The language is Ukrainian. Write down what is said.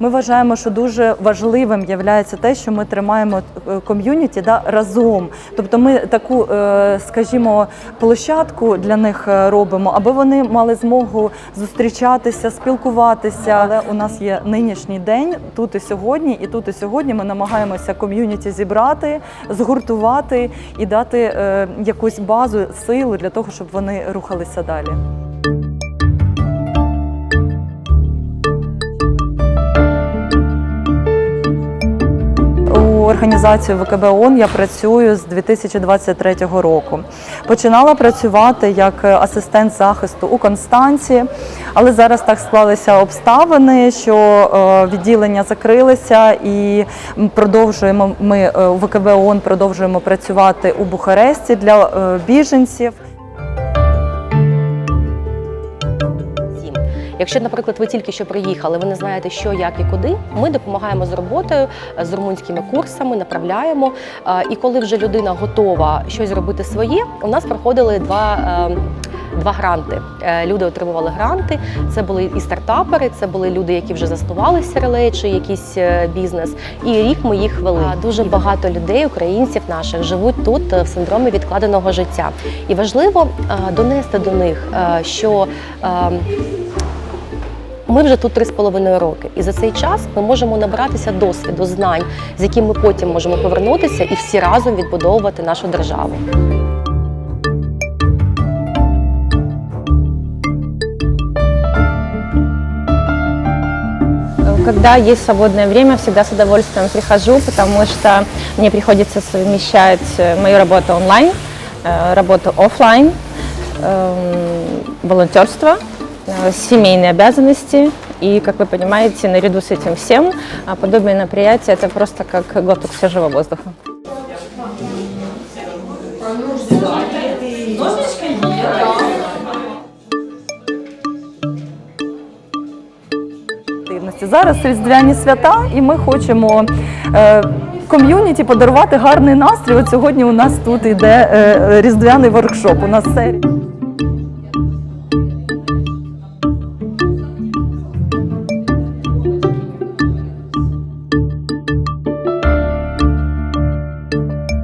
Ми вважаємо, що дуже важливим є те, що ми тримаємо е, ком'юніті да, разом. Тобто ми таку, е, скажімо, площадку для них е, робимо, аби вони мали змогу зустрічатися, спілкуватися. Але у нас є нинішній день тут і сьогодні, і тут і сьогодні ми намагаємося ком'юніті зібрати, згуртувати і дати якусь базу, силу для того, щоб вони рухалися далі. У організацію ВКБ ООН я працюю з 2023 року. Починала працювати як асистент захисту у Констанції, але зараз так склалися обставини, що е, відділення закрилися і продовжуємо ми е, у ВКБ ООН продовжуємо працювати у Бухаресті для е, біженців. Якщо, наприклад, ви тільки що приїхали, ви не знаєте, що, як і куди, ми допомагаємо з роботою, з румунськими курсами, направляємо. І коли вже людина готова щось зробити своє, у нас проходили два. е, Два гранти. Е, Люди отримували гранти. Це були і стартапери, це були люди, які вже заснували CRLA чи якийсь е, бізнес. І рік ми їх вели. Дуже багато людей, українців наших, живуть тут в синдромі відкладеного життя. І важливо донести до них, що ми вже тут три з половиною роки, і за цей час ми можемо набратися досвіду, знань, з яким ми потім можемо повернутися і всі разом відбудовувати нашу державу. Когда есть свободное время, всегда с удовольствием прихожу, потому что мне приходится совмещать э, мою работу онлайн, э, работу офлайн, эм, волонтерство, э, семейные обязанности. И, как вы понимаете, наряду с этим всем а, подобие мероприятия – это просто как глоток свежего воздуха. активності. Зараз різдвяні свята, і ми хочемо е, ком'юніті подарувати гарний настрій. От сьогодні у нас тут іде е, різдвяний воркшоп. У нас серія.